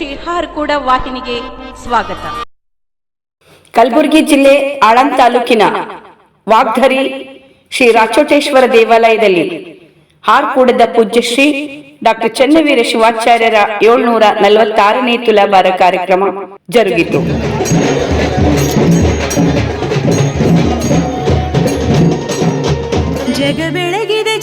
ಶ್ರೀ ಕೂಡ ವಾಹಿನಿಗೆ ಸ್ವಾಗತ. ಕಲಬುರಗಿ ಜಿಲ್ಲೆ ಆಳಂದ್ ತಾಲೂಕಿನ ವಾಗ್ಧರಿ ಶ್ರೀ ರಾಚೋಟೇಶ್ವರ ದೇವಾಲಯದಲ್ಲಿ ಹಾರ್ಕೂಡದ ಪೂಜ್ಯ ಶ್ರೀ ಡಾಕ್ಟರ್ ಚನ್ನವೀರ ಶಿವಾಚಾರ್ಯರ ಏಳ್ನೂರ ನಲವತ್ತಾರನೇ ತುಲಾಭಾರ ಕಾರ್ಯಕ್ರಮ ಜರುಗಿತು. ಜಗ ಬೆಳಗಿದೆ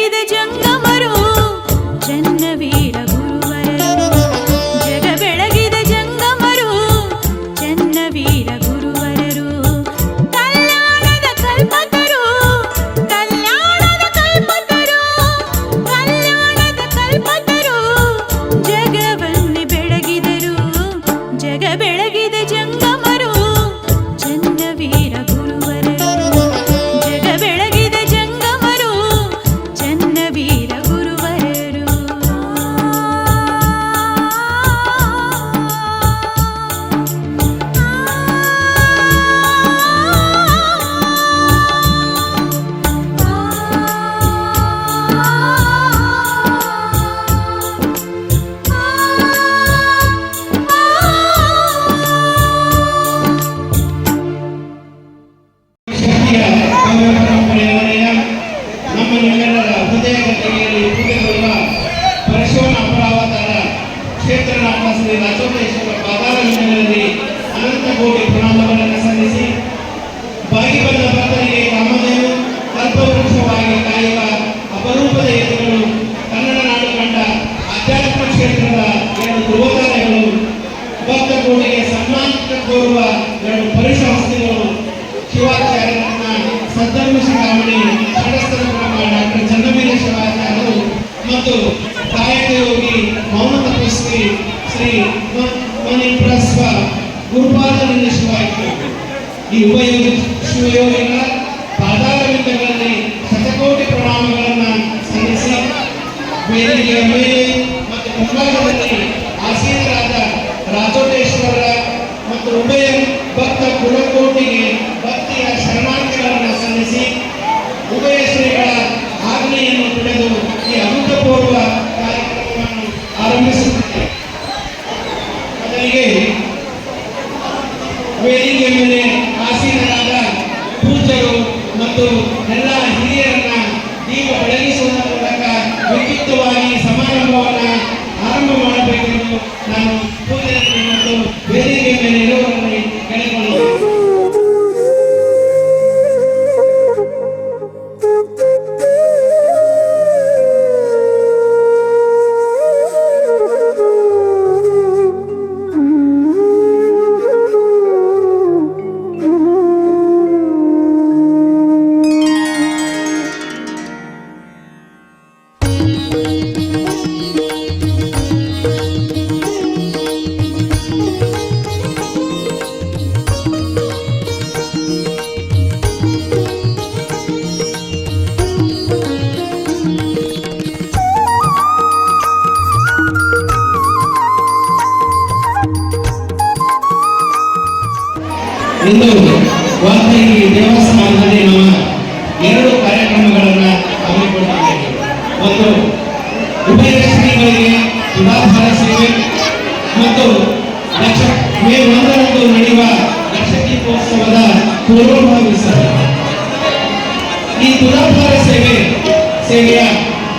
వీర జంగమరు జన్న వీర അമേരിക്കയിൽ അമേരിക്കൻ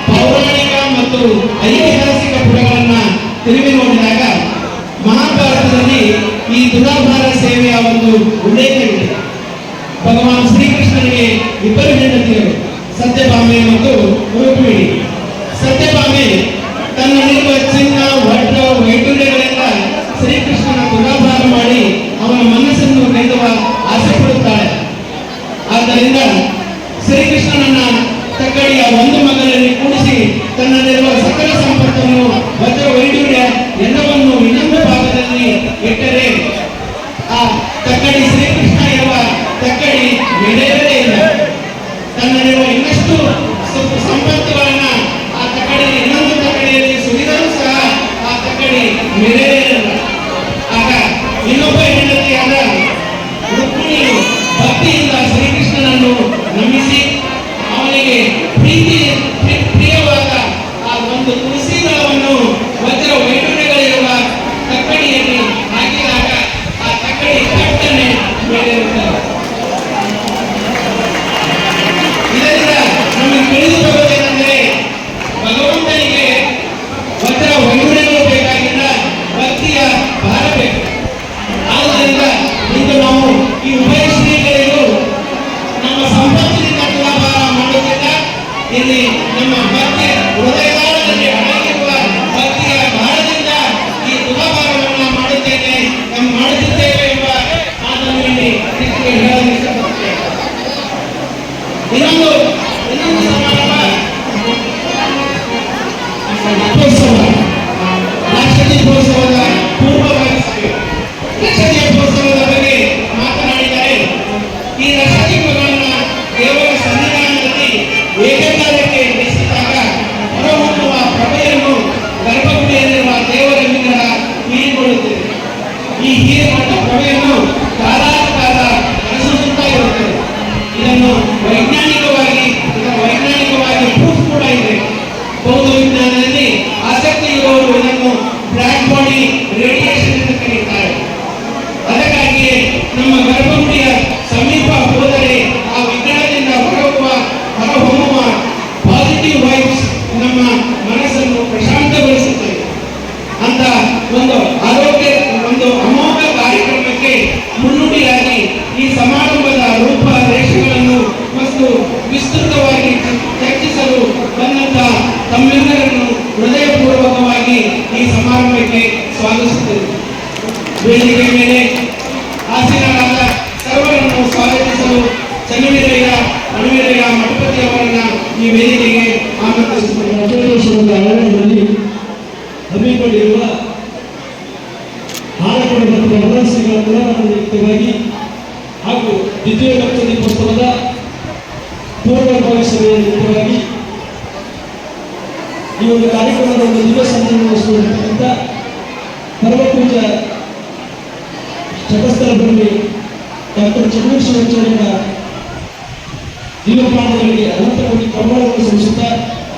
ಪೌರಾಣಿಕ ಮತ್ತು ಐತಿಹಾಸಿಕ Amen.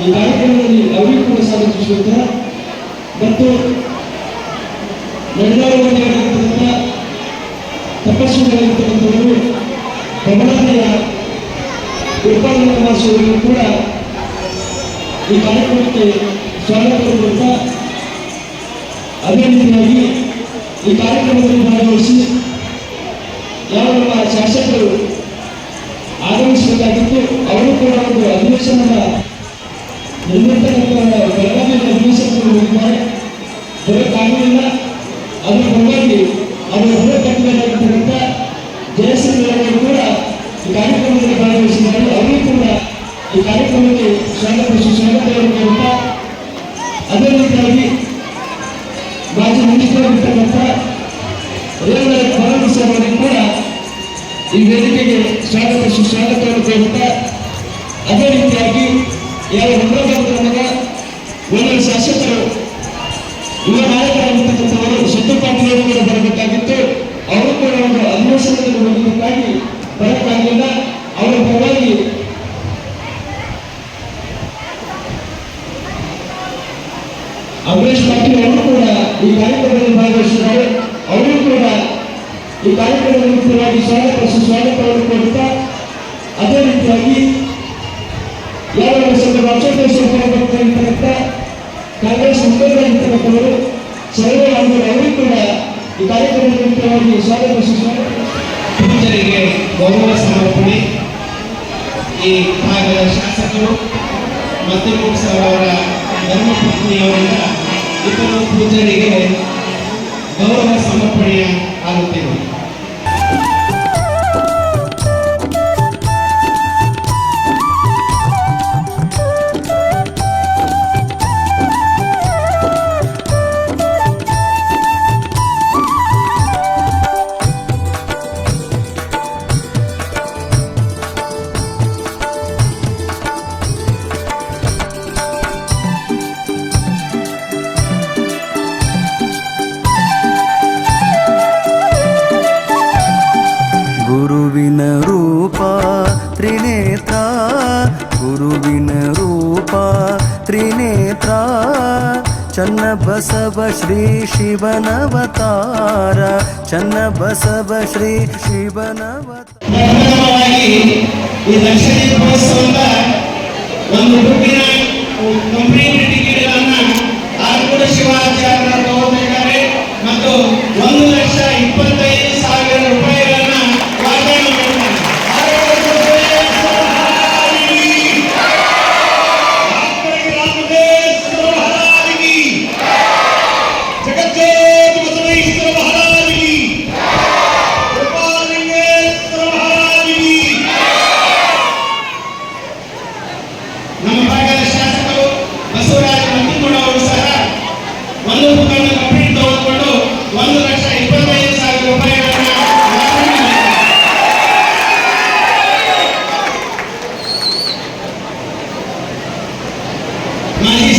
ಈ ಕಾರ್ಯಕ್ರಮದಲ್ಲಿ ಅವರಿಗೂ ಕೂಡ ಸ್ವಾಗತಿಸುತ್ತಾ ಮತ್ತು ಈ ಕಾರ್ಯಕ್ರಮದಲ್ಲಿ ಭಾಗವಹಿಸಿದ್ದಾರೆ ಅವರಿಗೂ ಕೂಡ ಈ ಕಾರ್ಯಕ್ರಮಕ್ಕೆ ಸ್ವಾಗತ ಸುಸ್ವಾಗತವನ್ನು ಕೋರುತ್ತಾ ಅದೇ ರೀತಿಯಾಗಿ ಮಾಜಿ ಮಿನಿಸ್ಟರ್ ರೇವಣ್ಣ ಫಡ್ನವೀಸ್ ಅವರಿಗೂ ಕೂಡ ಈ ವೇದಿಕೆಗೆ ಸ್ವಾಗತ ಸುಸ್ವಾಗತವನ್ನು ಕೋರುತ್ತಾ ಅದೇ ರೀತಿಯಾಗಿ ಯಾವ ಈ ಕಾರ್ಯಕ್ರಮದ ಶಾಲೆ ಸ್ವಾಗತ ಸುಸ್ವಾಗತವನ್ನು ಕೊಡುತ್ತಾ ಅದೇ ರೀತಿಯಾಗಿ ಯಾವ ವರ್ಷದ ಅಕ್ಷೋಟೇಶ್ವರ ಇರ್ತಕ್ಕಂಥ ಕಾಂಗ್ರೆಸ್ ಮುಖಂಡರಾಗಿರ್ತಕ್ಕಂಥವರು ಸರ್ವೇ ಅವರು ಕೂಡ ಈ ಕಾರ್ಯಕ್ರಮದ ಸ್ವಾಗತ ಸುಸ್ವಾಗತ ಪೂಜರಿಗೆ ಗೌರವ ಸಮರ್ಪಣೆ ಈ ಭಾಗದ ಶಾಸಕರು ಮತ್ತು ಸರ್ ಅವರ ಧರ್ಮಪತ್ನಿಯವರಿಂದ ಇಬ್ಬರು ಪೂಜರಿಗೆ ಗೌರವ ಸಮರ್ಪಣೆಯ ಆಗುತ್ತಿದೆ ಶಿವನವತಾರ ಚನ್ನ ಬಸವ ಶ್ರೀ ಶಿವನವತಾರ. Yeah.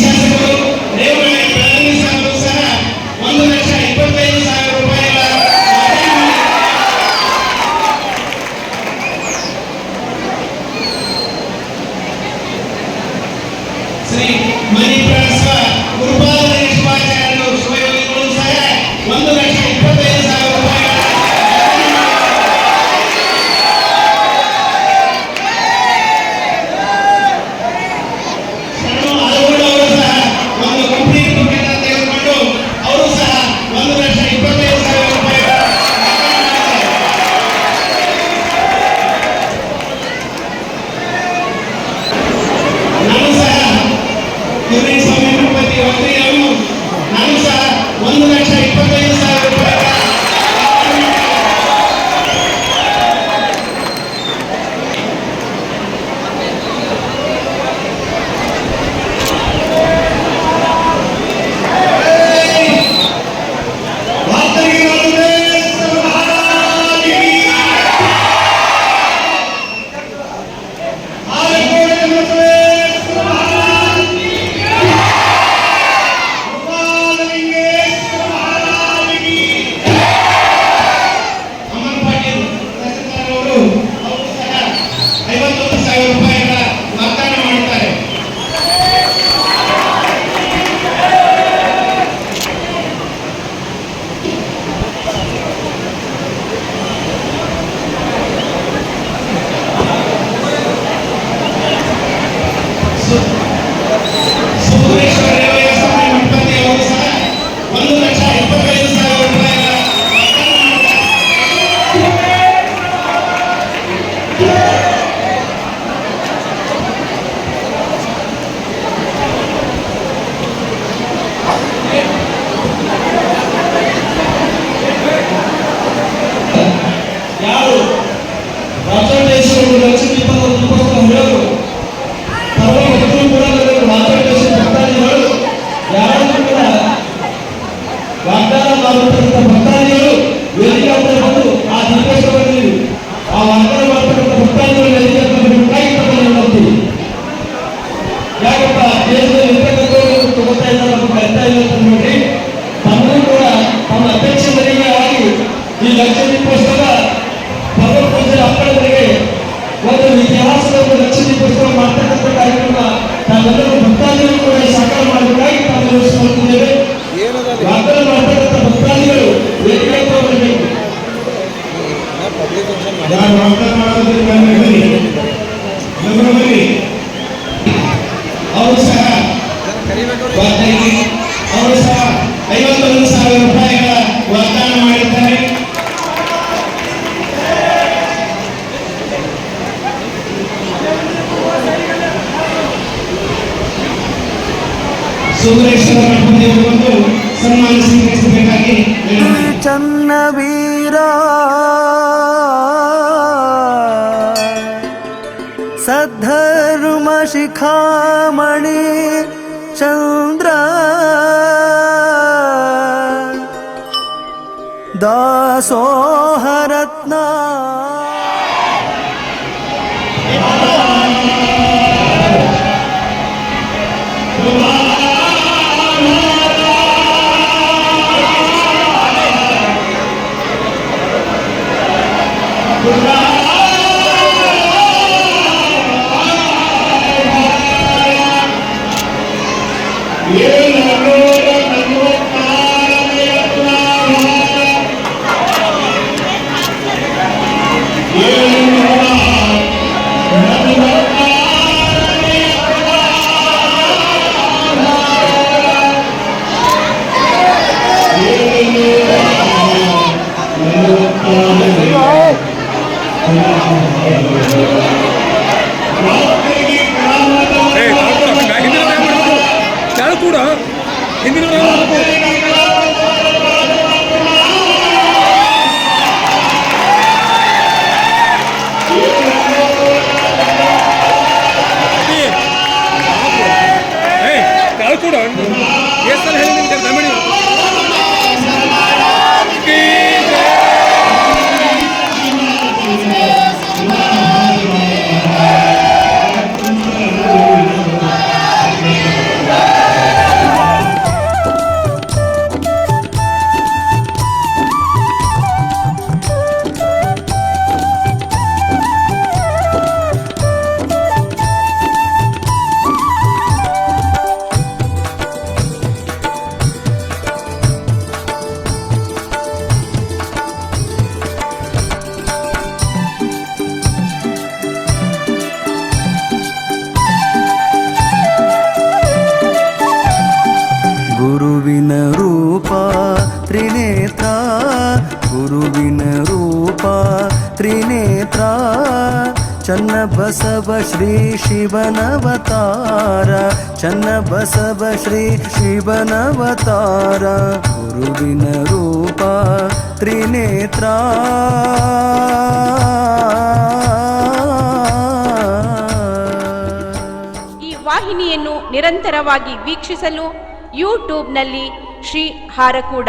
शिखामणि चन्द्र दासोहरत्ना ತ್ರಿನೇತ್ರ, ಗುರುವಿನ ರೂಪ, ತ್ರಿನೇತ್ರ ಚನ್ನ ಬಸವ ಶ್ರೀ ಶಿವನವತಾರ ಚನ್ನ ಬಸವ ಶ್ರೀ ಶಿವನವತಾರ, ಗುರುವಿನ ರೂಪ, ತ್ರಿನೇತ್ರ. ಈ ವಾಹಿನಿಯನ್ನು ನಿರಂತರವಾಗಿ ವೀಕ್ಷಿಸಲು ಯೂಟ್ಯೂಬ್ನಲ್ಲಿ Shri Harakuda.